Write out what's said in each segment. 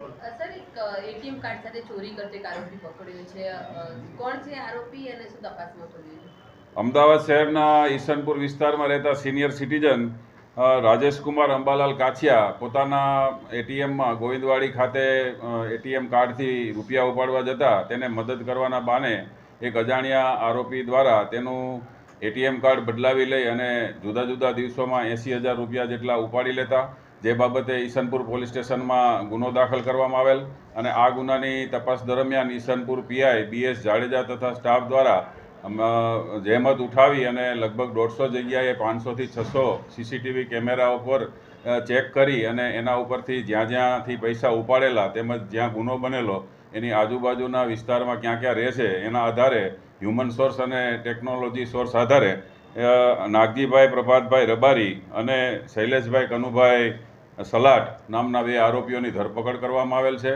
Sir, એક ATM card સાથે ચોરી કરતો આરોપી પકડ્યો છે. કોણ છે આરોપી અને શું તપાસમાં છે અમદાવાદ શહેરના ઈસનપુર વિસ્તારમાં રહેતા સિનિયર સિટીઝન રાજેશકુમાર અંબાલાલ કાછિયા પોતાના એટીએમમાં ગોવિંદવાડી ખાતે એટીએમ કાર્ડથી રૂપિયા ઉપાડવા જતા તેને મદદ કરવાના બાને એક અજાણ્યા આરોપી દ્વારા તેનું એટીએમ કાર્ડ બદલાવી લઈ અને જુદા જુદા દિવસોમાં એંસી હજાર રૂપિયા જેટલા ઉપાડી લેતા જે બાબતે ઈસનપુર પોલીસ સ્ટેશનમાં ગુનો દાખલ કરવામાં આવેલ અને આ ગુનાની તપાસ દરમિયાન ઈસનપુર પીઆઈ બીએસ જાડેજા તથા સ્ટાફ દ્વારા જહેમત ઉઠાવી અને લગભગ દોઢસો જગ્યાએ પાંચસોથી છસો સીસીટીવી કેમેરાઓ પર ચેક કરી અને એના ઉપરથી જ્યાં જ્યાંથી પૈસા ઉપાડેલા તેમજ જ્યાં ગુનો બનેલો, એની આજુબાજુના વિસ્તારમાં ક્યાં ક્યાં રહે છે એના આધારે, હ્યુમન સોર્સ અને ટેકનોલોજી સોર્સ આધારે નાગજીભાઈ પ્રભાતભાઈ રબારી અને શૈલેષભાઈ કનુભાઈ સલાટ નામના બે આરોપીઓની ધરપકડ કરવામાં આવેલ છે.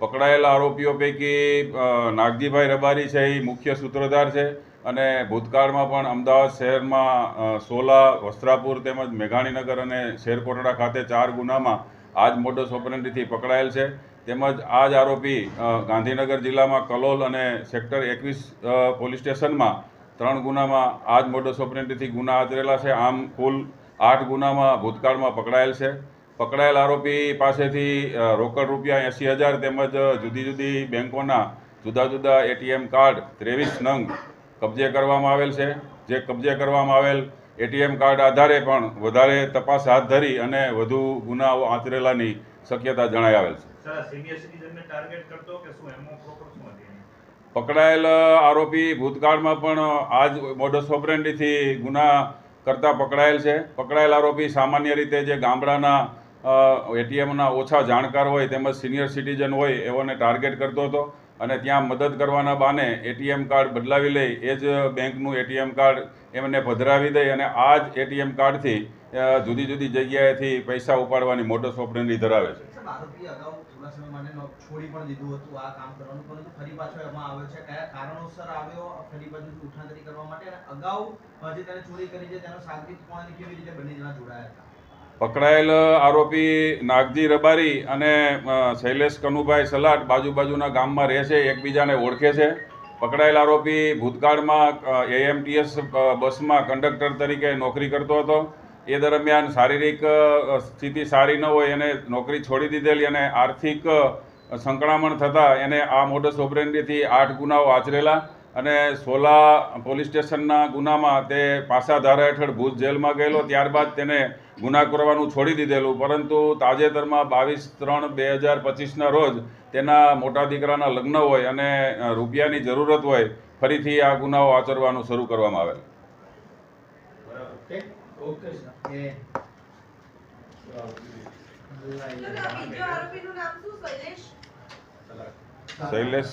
પકડાયેલા આરોપીઓ પૈકી નાગજીભાઈ રબારી છે, એ મુખ્ય સૂત્રધાર છે અને ભૂતકાળમાં પણ અમદાવાદ શહેરમાં સોલા, વસ્ત્રાપુર તેમજ મેઘાણીનગર અને શેરકોટડા ખાતે ચાર ગુનામાં આ જ મોડસ ઓપરેન્ડીથી પકડાયેલ છે. તેમજ આ જ આરોપી ગાંધીનગર જિલ્લામાં કલોલ અને સેક્ટર એકવીસ પોલીસ સ્ટેશનમાં ત્રણ ગુનામાં આ જ મોડસ ઓપરેન્ડીથી ગુના આચરેલા છે. આમ કુલ આઠ ગુનામાં ભૂતકાળમાં પકડાયેલ છે. પકડાયેલ આરોપી પાસેથી રોકડ રૂપિયા એંસી હજાર તેમજ જુદી જુદી બેંકોના જુદા જુદા એટીએમ કાર્ડ ત્રેવીસ નંગ કબજે કરવામાં આવેલ છે. જે કબજે કરવામાં આવેલ એટીએમ કાર્ડ આધારે પણ વધારે તપાસ હાથ ધરી અને વધુ ગુનાઓ આચરેલાની શક્યતા જણાઈ આવેલ છે? પકડાયેલ આરોપી ભૂતકાળમાં પણ આ જ મોડસ ઓપરેન્ડીથી ગુના કરતા પકડાયેલ છે. પકડાયેલ આરોપી સામાન્ય રીતે જે ગામડાના એટીએમના ઓછા જાણકાર હોય, તેમજ સિનિયર સિટીઝન હોય, એઓને ટાર્ગેટ કરતો હતો. અને ત્યાં મદદ કરવાના બાને એટીએમ કાર્ડ બદલાવી લઈ, એ જ બેંકનું એટીએમ કાર્ડ એમને પધરાવી દઈ અને આ જ એટીએમ કાર્ડથી જુદી જુદી જગ્યાએથી પૈસા ઉપાડવાની મોટો સ્વપ્નની ધરાવે છે. પકડાયેલ આરોપી નાગજી રબારી અને શૈલેષ કનુભાઈ સલાટ બાજુ બાજુના ગામમાં રહે છે, એકબીજાને ઓળખે છે. પકડાયેલ આરોપી ભૂતકાળમાં એએમટીએસ બસમાં કંડક્ટર તરીકે નોકરી કરતો હતો. એ દરમિયાન શારીરિક સ્થિતિ સારી ન હોય એને નોકરી છોડી દીધેલી અને આર્થિક સંકળામણ થતાં એને આ મોડસ ઓપરેન્ડીથી આઠ ગુનાઓ આચરેલા. અને સોલા પોલીસ સ્ટેશનના ગુનામાં તે પાસા ધારા હેઠળ ભુજ જેલમાં ગયેલો ત્યારબાદ તેને ગુના કરવાનું છોડી દીધેલું. પરંતુ તાજેતરમાં બાવીસ ત્રણ બે હજાર પચીસના રોજ તેના મોટા દીકરાના લગ્ન હોય અને રૂપિયાની જરૂરત હોય ફરીથી આ ગુનાઓ આચરવાનું શરૂ કરવામાં આવેલ. બરાબર ઓકે સર. બીજો આરોપીનું નામ શું શૈલેષ? શૈલેષ